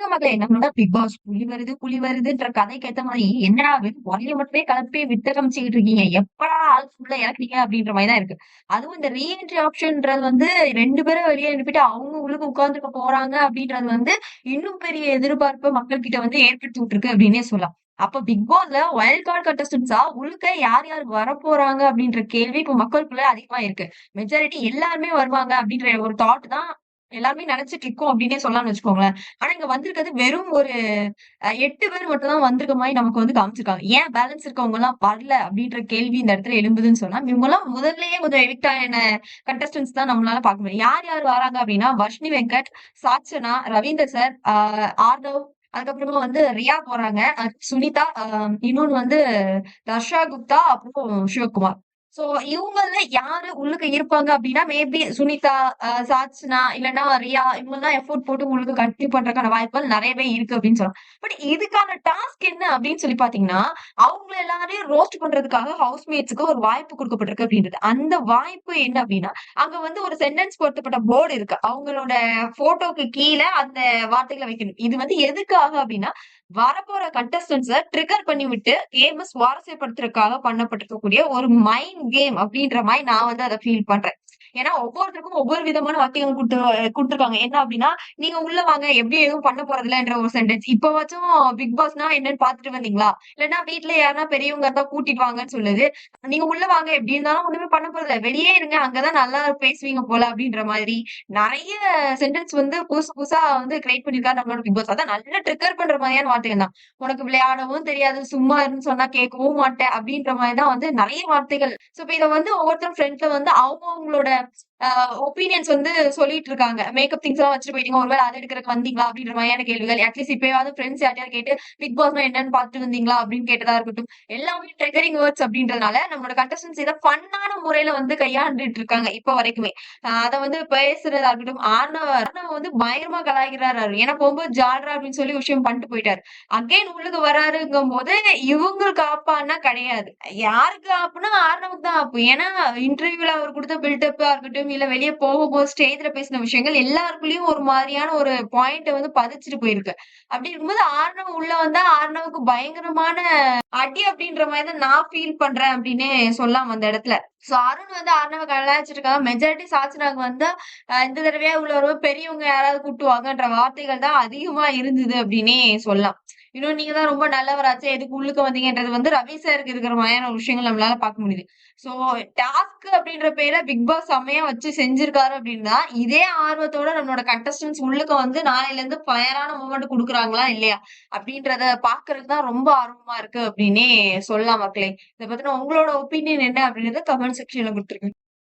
பாருங்க மக்களே நம்மளோட பிக் பாஸ் புலி வருது புலி வருதுன்ற கதைக்கு ஏத்த மாதிரி என்னடா ஒரே மட்டுமே கலப்பி விட்டரமிச்சுக்கிட்டு இருக்கீங்க. எப்படா ஆள் ஃபுல்லா இறக்குறீங்க அப்படின்ற மாதிரி தான் இருக்கு. அதுவும் இந்த ரீஎன்ட்ரி ஆப்ஷன்ன்றது வந்து ரெண்டு பேரும் வெளியே அனுப்பிட்டு அவங்க உள்ளுக்கு உட்கார்ந்துருக்க போறாங்க அப்படின்றது வந்து இன்னும் பெரிய எதிர்பார்ப்பு மக்கள் கிட்ட வந்து ஏற்படுத்தி விட்டுருக்கு அப்படின்னே சொல்லலாம். அப்ப பிக் பாஸ்ல வைல்ட் கார்டு கண்டஸ்டன்ஸா உள்ள யார் யார் வர போறாங்க அப்படின்ற கேள்வி இப்ப மக்களுக்குள்ள அதிகமா இருக்கு. மெஜாரிட்டி எல்லாருமே வருவாங்க அப்படின்ற ஒரு தாட் தான் எல்லாருமே நினைச்சிட்டு இருக்கோம் அப்படின்னே சொல்லலாம்னு வச்சுக்கோங்களேன். ஆனா இங்க வந்திருக்கிறது வெறும் ஒரு எட்டு பேர் மட்டும் தான் வந்திருக்க மாதிரி நமக்கு வந்து காமிச்சிருக்காங்க. ஏன் பேலன்ஸ் இருக்கவங்க எல்லாம் வரல அப்படின்ற கேள்வி இந்த இடத்துல எழும்புதுன்னு சொன்னா இவங்க எல்லாம் முதல்லயே கொஞ்சம் எவிக்ட் ஆன கண்டஸ்டன்ஸ் தான் நம்மளால பார்க்க முடியும். யார் யார் வராங்க அப்படின்னா வர்ஷினி வெங்கட் சாச்சனா ரவீந்தர் சார் ஆஹ் அதுக்கப்புறமா வந்து ரியா போறாங்க. சுனிதா இன்னொன்னு வந்து தர்ஷா குப்தா அப்புறம் சிவகுமார். சோ இவங்கள யாரு உள்ளுக்கு இருப்பாங்க அப்படின்னா மேபி சுனிதா ஆஹ் சாச்சனா இல்லைன்னா ரியா இவங்க எல்லாம் எஃபோர்ட் போட்டு உங்களுக்கு கண்டினியூ பண்றதுக்கான வாய்ப்புகள் நிறையவே இருக்கு அப்படின்னு சொல்லலாம். பட் இதுக்கான டாஸ்க் என்ன அப்படின்னு சொல்லி பாத்தீங்கன்னா அவங்க எல்லாரையும் ரோஸ்ட் பண்றதுக்காக ஹவுஸ்மேட்ஸுக்கு ஒரு வாய்ப்பு கொடுக்கப்பட்டிருக்கு அப்படின்றது. அந்த வாய்ப்பு என்ன அப்படின்னா அங்க வந்து ஒரு சென்டென்ஸ் பொருத்தப்பட்ட போர்டு இருக்கு. அவங்களோட போட்டோக்கு கீழே அந்த வார்த்தைகளை வைக்கணும். இது வந்து எதுக்காக அப்படின்னா வரப்போற கண்டஸ்டன்ஸ ட்ரிகர் பண்ணி விட்டு கேம் சுவாரஸ்யப்படுத்துறதுக்காக பண்ணப்பட்டிருக்கக்கூடிய ஒரு மைண்ட் கேம் அப்படின்ற மாதிரி நான் வந்து அதை ஃபீல் பண்றேன். ஏன்னா ஒவ்வொருத்தருக்கும் ஒவ்வொரு விதமான வாக்கியங்கள் கொடுத்து கொடுத்துருப்பாங்க. என்ன அப்படின்னா நீங்க உள்ள வாங்க எப்படி எதுவும் பண்ண போறதில்லன்ற ஒரு சென்டென்ஸ் இப்பவாச்சும் பிக் பாஸ்னா என்னன்னு பாத்துட்டு வந்தீங்களா? இல்லைன்னா வீட்டுல யாருன்னா பெரியவங்க இருந்தா கூட்டிட்டு வாங்கன்னு சொல்லுது. நீங்க உள்ள வாங்க எப்படி இருந்தாலும் ஒண்ணுமே பண்ண போறதில்ல. வெளியே இருங்க அங்கதான் நல்லா பேசுவீங்க போல அப்படின்ற மாதிரி நிறைய சென்டென்ஸ் வந்து புதுசு புதுசா வந்து கிரியேட் பண்ணிருக்காரு நம்மளோட பிக் பாஸ். அதான் நல்ல ட்ரிக்கர் பண்ற மாதிரியான வார்த்தைகள் தான். உனக்கு விளையாடவும் தெரியாது சும்மா இருந்து சொன்னா கேட்கவும் மாட்டேன் அப்படின்ற மாதிரி தான் வந்து நிறைய வார்த்தைகள். சோ இப்ப இதை வந்து ஒவ்வொருத்தரும் ஃப்ரெண்ட்ல வந்து அவங்க அவங்களோட concepts ஒப்பீனியன்ஸ் வந்து சொல்லிட்டு இருக்காங்க மேக்கப் திங்ஸ் எல்லாம் வச்சுட்டு போயிட்டீங்க. ஒருவேளை அதை எடுக்கிறதுக்கு வந்தீங்களா அப்படின்ற மாதிரியான கேள்விகள். அட்லீஸ்ட் இப்பயாவது ஃப்ரெண்ட்ஸ் யார்ட்டையாவது கேட்டு பிக் பாஸ்னா என்னன்னு பார்த்துட்டு வந்தீங்களா? அப்படின்னு கேட்டதா இருக்கட்டும். எல்லாமே ட்ரிகரிங் வேர்ட்ஸ் அப்படின்றதுனால நம்மளோட கண்டஸ்டன்ஸ் இதை ஃபன்னான முறையில வந்து கையாண்டுட்டு இருக்காங்க இப்ப வரைக்குமே. அதை வந்து பேசுறதா இருக்கட்டும் ஆர்னவ ஆர்ணவ வந்து பயங்கரமா கலாய்கிறாரு ஏன்னா போகும்போது ஜாடுறா அப்படின்னு சொல்லி விஷயம் பண்ணிட்டு போயிட்டாரு. அகைன் உள்ளுக்கு வராருங்கும் போது இவங்களுக்கு ஆப்பான்னா கிடையாது. யாருக்கு ஆப்புனா ஆர்ணவுக்கு தான் ஆப்பு. ஏன்னா இன்டர்வியூல அவர் கொடுத்த பில்டப்பா இருக்கட்டும் இல்ல வெளியே போகும்போது ஸ்டேஜ்ல பேசின விஷயங்கள் எல்லாருக்குள்ளயும் ஒரு மாதிரியான ஒரு பாயிண்ட் வந்து பதிச்சுட்டு போயிருக்கு. அப்படி இருக்கும்போது ஆர்னவ் உள்ள வந்தா ஆர்னவுக்கு பயங்கரமான அடி அப்படின்ற மாதிரி தான் நான் ஃபீல் பண்றேன் அப்படின்னு சொல்லலாம் அந்த இடத்துல. சோ அருண் வந்து அருணவை கலாய்ச்சிட்டு இருக்காங்க மெஜாரிட்டி சாச்சினாக்கு வந்து அஹ் இந்த தடவையா உள்ள பெரியவங்க யாராவது கூட்டுவாங்கன்ற வார்த்தைகள் தான் அதிகமா இருந்தது அப்படின்னே சொல்லலாம். இன்னும் நீங்க தான் ரொம்ப நல்லவராச்சே எதுக்கு உள்ளுக்கு வந்தீங்கன்றது வந்து ரவி சாருக்கு இருக்கிற மாதிரியான விஷயங்கள் நம்மளால பார்க்க முடியுது. சோ டாஸ்க் அப்படின்ற பேர பிக் பாஸ் செம்மையா வச்சு செஞ்சிருக்காரு அப்படின்னா இதே ஆர்வத்தோட நம்மளோட கண்டஸ்டன்ஸ் உள்ளுக்கு வந்து நாளையில இருந்து ஃபயரான மூமெண்ட் கொடுக்குறாங்களா இல்லையா? அப்படின்றத பாக்குறதுக்கு தான் ரொம்ப ஆர்வமா இருக்கு அப்படின்னே சொல்லலாம் மக்களே. இதை பத்தின உங்களோட ஒப்பீனியன் என்ன அப்படின்றத கமெண்ட் செக்ஷன்ல கொடுத்துருக்கேன்.